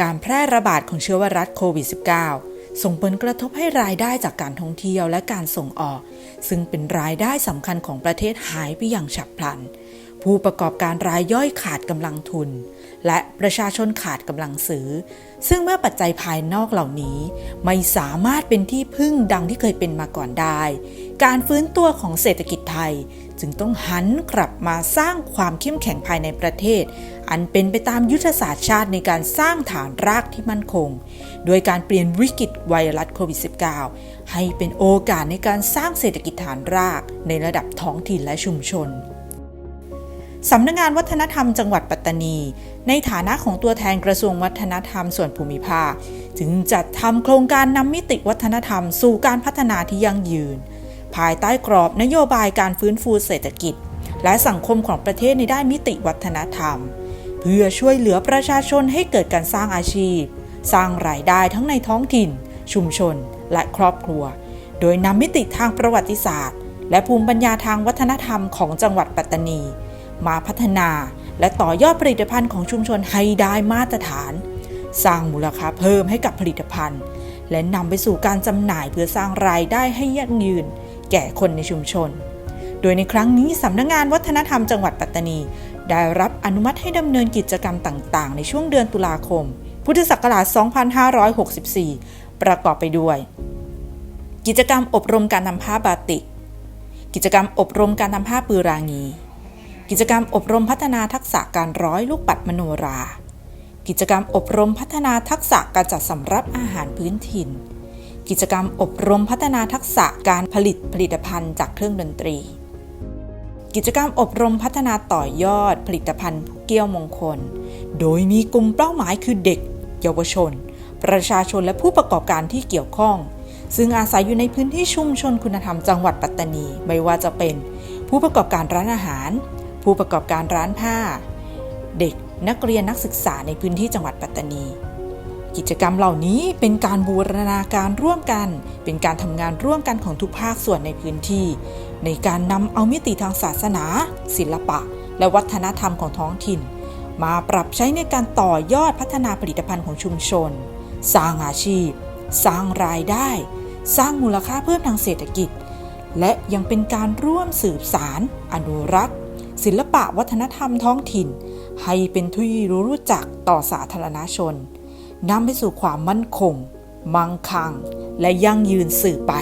การแพร่ระบาดของเชื้อไวรัสโควิด -19 ส่งผลกระทบให้รายได้จากการท่องเที่ยวและการส่งออก ซึ่งเป็นรายได้สำคัญของประเทศหายไปอย่างฉับพลัน ผู้ประกอบการรายย่อยขาดกำลังทุน และประชาชนขาดกำลังซื้อ ซึ่งเมื่อปัจจัยภายนอกเหล่านี้ ไม่สามารถเป็นที่พึ่งดังที่เคยเป็นมาก่อนได้ การฟื้นตัวของเศรษฐกิจไทย จึงต้องหันกลับมาสร้างความเข้มแข็งภายในประเทศ อันเป็นไปตามยุทธศาสตร์ชาติในการสร้างฐานรากที่มั่นคง โดยการเปลี่ยนวิกฤตไวรัสโควิด -19 ให้เป็นโอกาสในการสร้างเศรษฐกิจฐานรากในระดับท้องถิ่นและชุมชนสำนักงงานวัฒนธรรมจังหวัดปัตตานี ในฐานะของตัวแทนกระทรวงวัฒนธรรมส่วนภูมิภาค จึงจัดทำโครงการนำมิติวัฒนธรรมสู่การพัฒนาที่ยั่งยืน ภายใต้กรอบนโยบายการฟื้นฟูเศรษฐกิจ และสังคมของประเทศในด้านมิติวัฒนธรรม เพื่อช่วยเหลือประชาชนให้เกิดการสร้างอาชีพ สร้างรายได้ทั้งในท้องถิ่น ชุมชน และครอบครัว โดยนำมิติทางประวัติศาสตร์ และภูมิปัญญาทางวัฒนธรรมของจังหวัดปัตตานี มาพัฒนาและต่อยอดผลิตภัณฑ์ของชุมชนให้ได้มาตรฐาน สร้างมูลค่าเพิ่มให้กับผลิตภัณฑ์ และนำไปสู่การจำหน่ายเพื่อสร้างรายได้ให้ยั่งยืน แก่คนในชุมชน โดยในครั้งนี้สำนักงงานวัฒนธรรมจังหวัดปัตตานี ได้รับอนุมัติให้ดำเนินกิจกรรมต่าง ๆ ในช่วงเดือนตุลาคม พุทธศักราช 2564 ประกอบไปด้วย กิจกรรมอบรมการทำผ้าบาติก กิจกรรมอบรมการทำผ้าปือรางี กิจกรรมอบรมพัฒนาทักษะการร้อยลูกปัดมโนรา กิจกรรมอบรมพัฒนาทักษะการจัดสำรับอาหารพื้นถิ่น กิจกรรมอบรมพัฒนาทักษะการผลิตผลิตภัณฑ์จากเครื่องดนตรี กิจกรรมอบรมพัฒนาต่อยอดผลิตภัณฑ์เกี้ยวมงคล โดยมีกลุ่มเป้าหมายคือเด็ก เยาวชน ประชาชนและผู้ประกอบการที่เกี่ยวข้อง ซึ่งอาศัยอยู่ในพื้นที่ชุมชนคุณธรรมจังหวัดปัตตานี ไม่ว่าจะเป็น ผู้ประกอบการร้านอาหาร ผู้ประกอบการร้านผ้า เด็กนักเรียนนักศึกษาในพื้นที่จังหวัดปัตตานี กิจกรรมเหล่านี้เป็นการบูรณาการร่วมกัน เป็นการทำงานร่วมกันของทุกภาคส่วนในพื้นที่ ในการนำเอามิติทางศาสนา ศิลปะ และวัฒนธรรมของท้องถิ่น มาปรับใช้ในการต่อยอดพัฒนาผลิตภัณฑ์ของชุมชน สร้างอาชีพ สร้างรายได้ สร้างมูลค่าเพิ่มทางเศรษฐกิจ และยังเป็นการร่วมสืบสาร อนุรักษ์ ศิลปะวัฒนธรรมท้องถิ่น ให้เป็นที่รู้จักต่อสาธารณชน นำไปสู่ความมั่นคง มั่งคั่ง และยั่งยืนสืบไป